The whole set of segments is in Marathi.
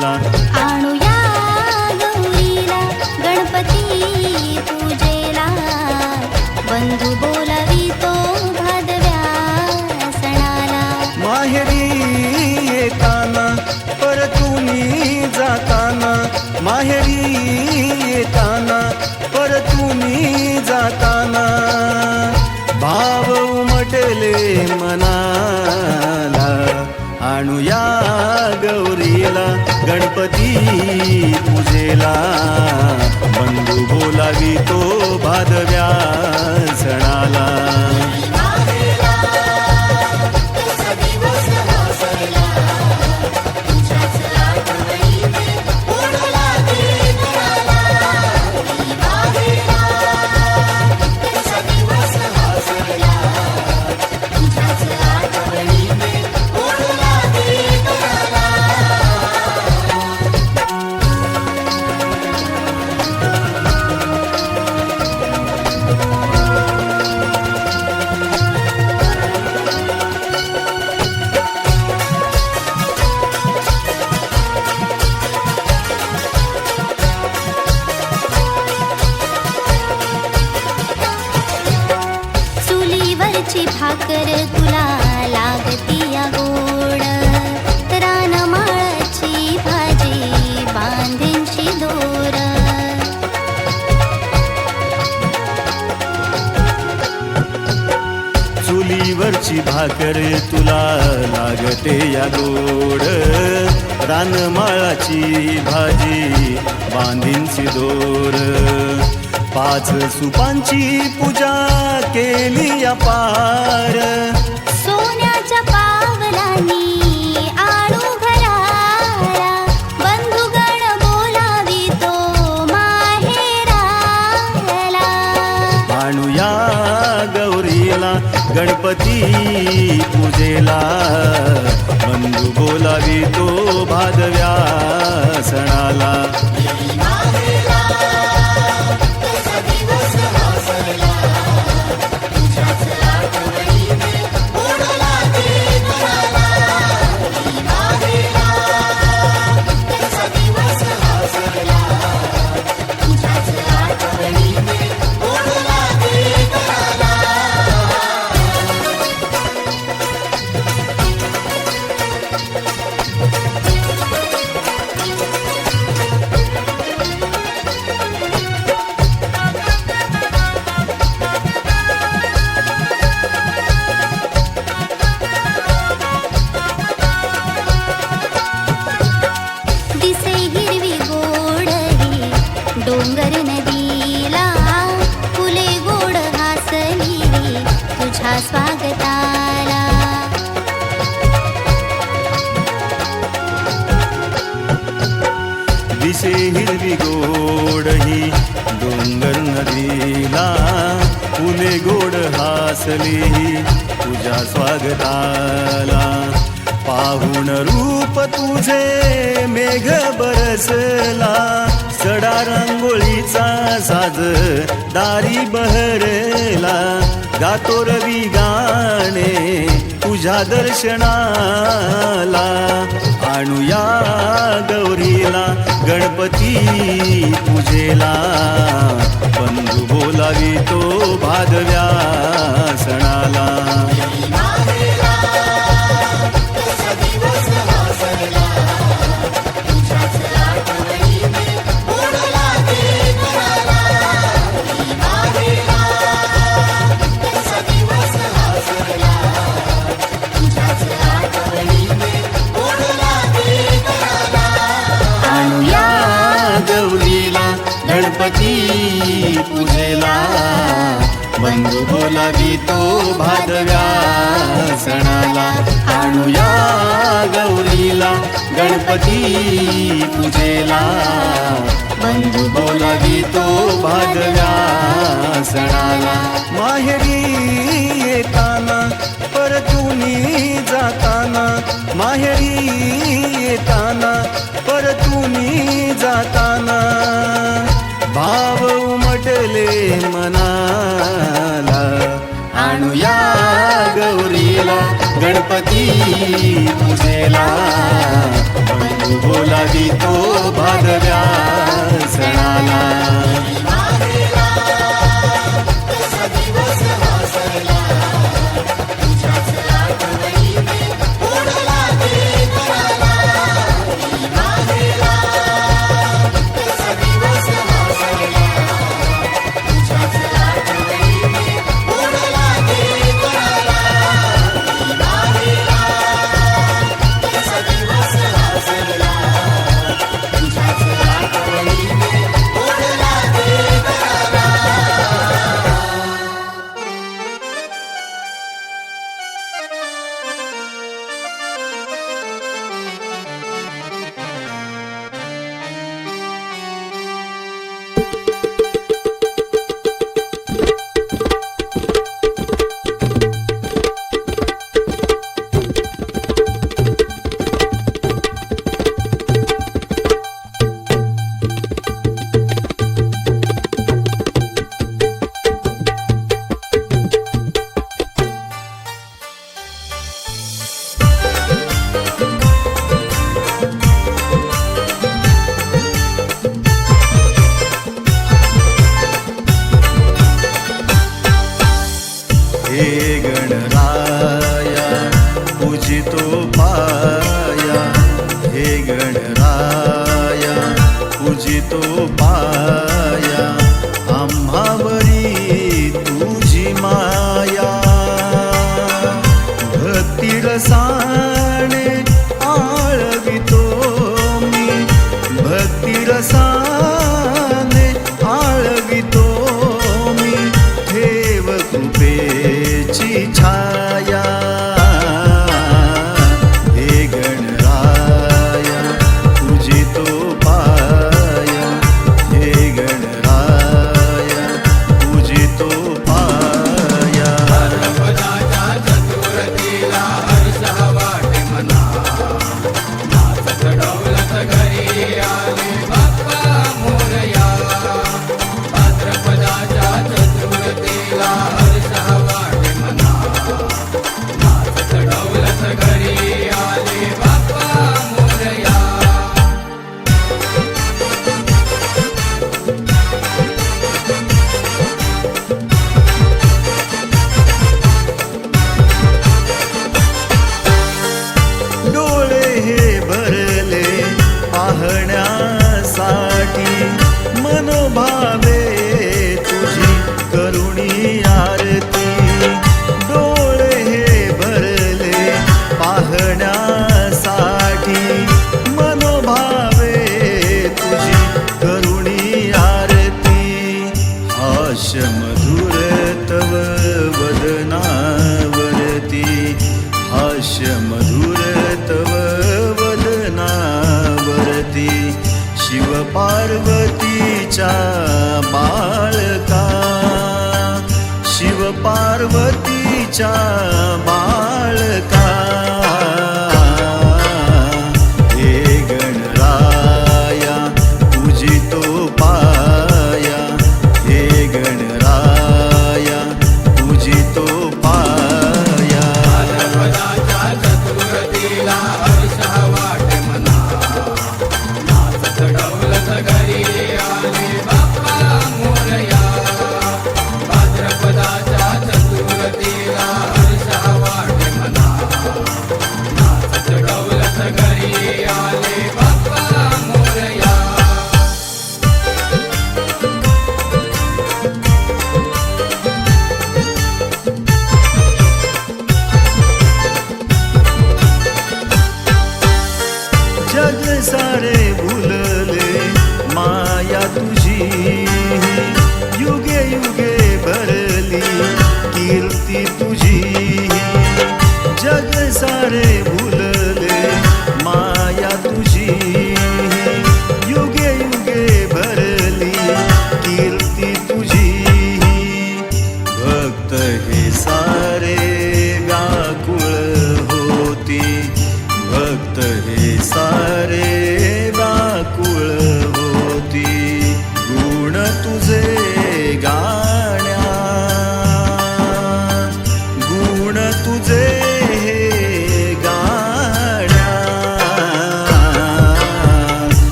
सणाला आणूया गौरीला गणपती पूजेला. बंधू बोलावी तो भादव्या सणाला. माहेरी येताना परतुनी जाताना. माहेरी येताना परतुनी जाताना. भाव उमटले मनाला आणूया गौरीला गणपती पूजेला लागते या गोड. रानमाळाची भाजी बांधींची दोर. पाच सुपांची पूजा केली या पार. गणपती पूजेला. बंधू बोलावी तो भादव्या सणाला. गोड हासली तुझ्या स्वागताला. पाहून रूप तुझे मेघ बरसला. सडा रांगोळीचा साज दारी बहरला. गातो रवी गाणे तुझ्या दर्शनाला आणूया गौरीला. गणपती पूजेला. बंधू बोलावी तो भादव्या सणाला. गणपती पूजेला बंधू बोलावी तो भादव्या सणाला. माहेरी येताना परतुनी जाताना. माहेरी येताना परतुनी जाताना. भाव उमटले मनाला. गणपती पूजेला बोलावी तो भादव्या सणाला.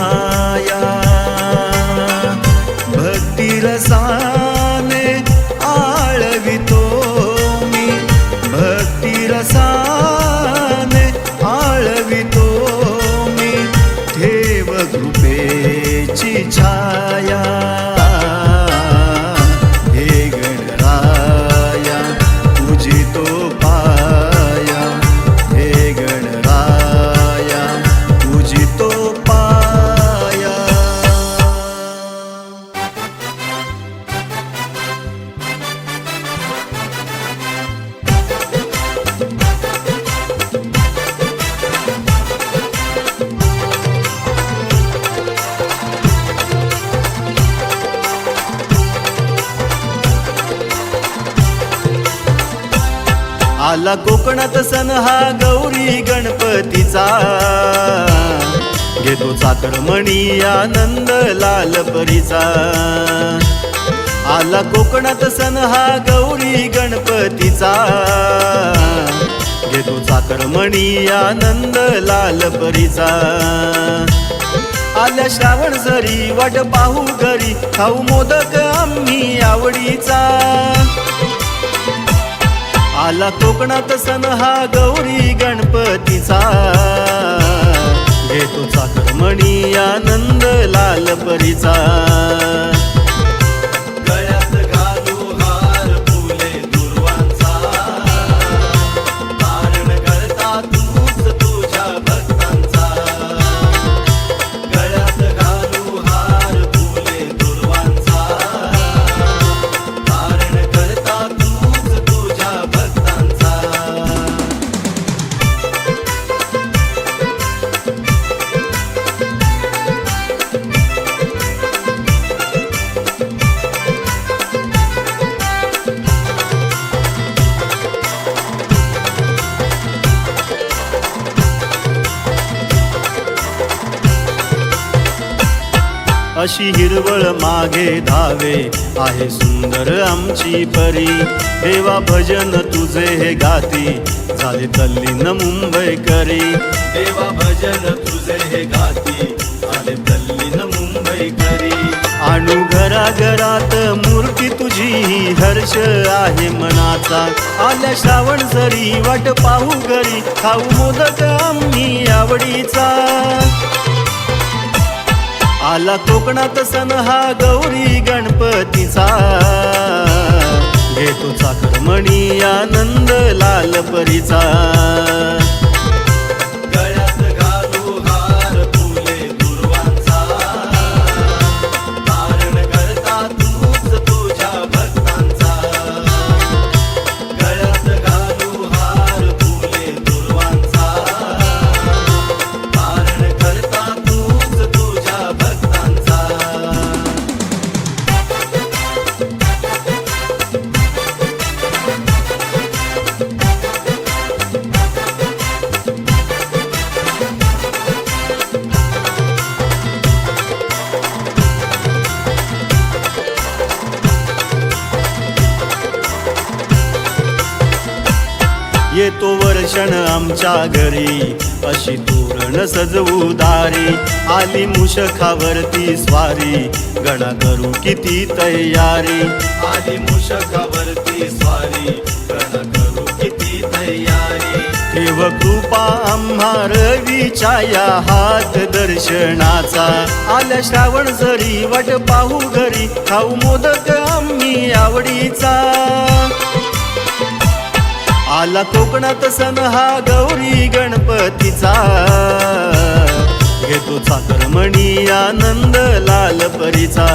माया। भक्तिरसा आला कोकणात सण हा गौरी गणपतीचा. घेतो चाकरमणी आनंद लाल परीचा आला कोकणात सण हा गौरी गणपतीचा. घेतो चाकरमणी आनंद लाल परीचा आल्या श्रावण सरी वाट पाहू घरी खाऊ मोदक आम्ही आवडीचा. आला कोकणात सण हा गौरी गणपतीचा. घेतो चाकरमणी आनंद लाल परीचा अशी हिरवळ मागे धावे. आहे सुंदर आमची परी. देवा भजन तुझे हे गाती. झाले तल्लीन मुंबई करी. देवा भजन तुझे हे गाती. झाले तल्लीन मुंबई करी. आणू घराघरात मूर्ती तुझी हर्ष आहे मनाचा. आल्या श्रावण सरी वाट पाहू घरी. खाऊ मोदक आम्ही आवडीचा. आला कोकणात सण हा गौरी गणपतीचा. घेतो चाकरमणी आनंद लाल परीचा क्षण आमच्या घरी. अशी तोरण सजवू दारी. आली मुशखावरती स्वारी. गणा करू किती तयारी. आली मुशखावरती स्वारी. गणा करू किती तयारी. कृपा आम्हार विचाया हात दर्शनाचा. आल्या श्रावण सरी वट पाहू घरी. खाऊ मोदक आम्ही आवडीचा. आला कोकणात सण हा गौरी गणपतीचा. घेतो चाकरमणी आनंद लाल परीचा